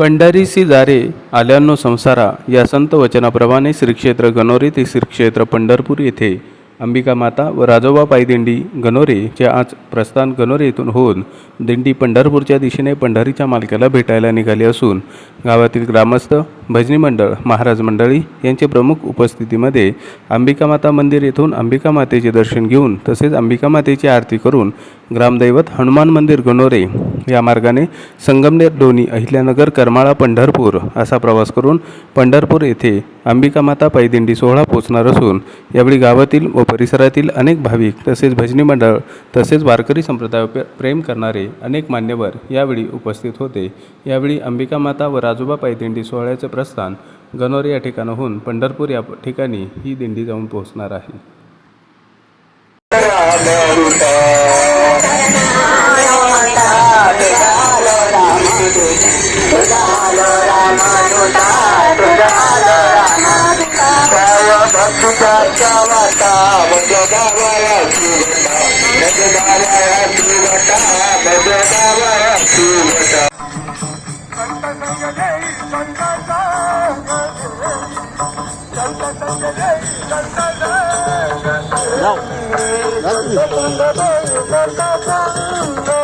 पंढरीसी दारे आल्यानो संसारा या संत वचनाप्रमाणे श्रीक्षेत्र गणोरे ते श्रीक्षेत्र पंढरपूर येथे. अंबिका माता व राजोबा पायदिंडी गणोरेचे आज प्रस्थान गणोरे येथून होऊन दिंडी पंढरपूरच्या दिशेने पंढरीच्या मालकाला भेटायला निघाली असून गावातील ग्रामस्थ भजनी मंडळ महाराज मंडळी यांचे प्रमुख उपस्थितीमध्ये अंबिका माता मंदिर येथून अंबिका मातेचे दर्शन घेऊन तसेच अंबिका मातेची आरती करून ग्रामदैवत हनुमान मंदिर गणोरे या मार्गाने संगमनेर डोनी अहिल्यानगर करमाळा पंढरपूर असा प्रवास करून पंढरपूर येथे अंबिका माता पायदिंडी सोहळा पोचणार असून यावेळी गावातील व परिसरातील अनेक भाविक तसेच भजनी मंडळ तसेच वारकरी संप्रदाय प्रेम करणारे अनेक मान्यवर यावेळी उपस्थित होते. यावेळी अंबिका माता व राजोबा पायदिंडी सोहळ्याचे प्रस्थान गणोर या ठिकाणाहून पंढरपूर या ठिकाणी ही दिंडी जाऊन पोहोचणार आहे. No. Nothing.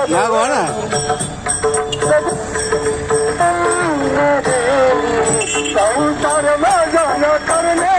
Now go on. সংসার মা জন সংসার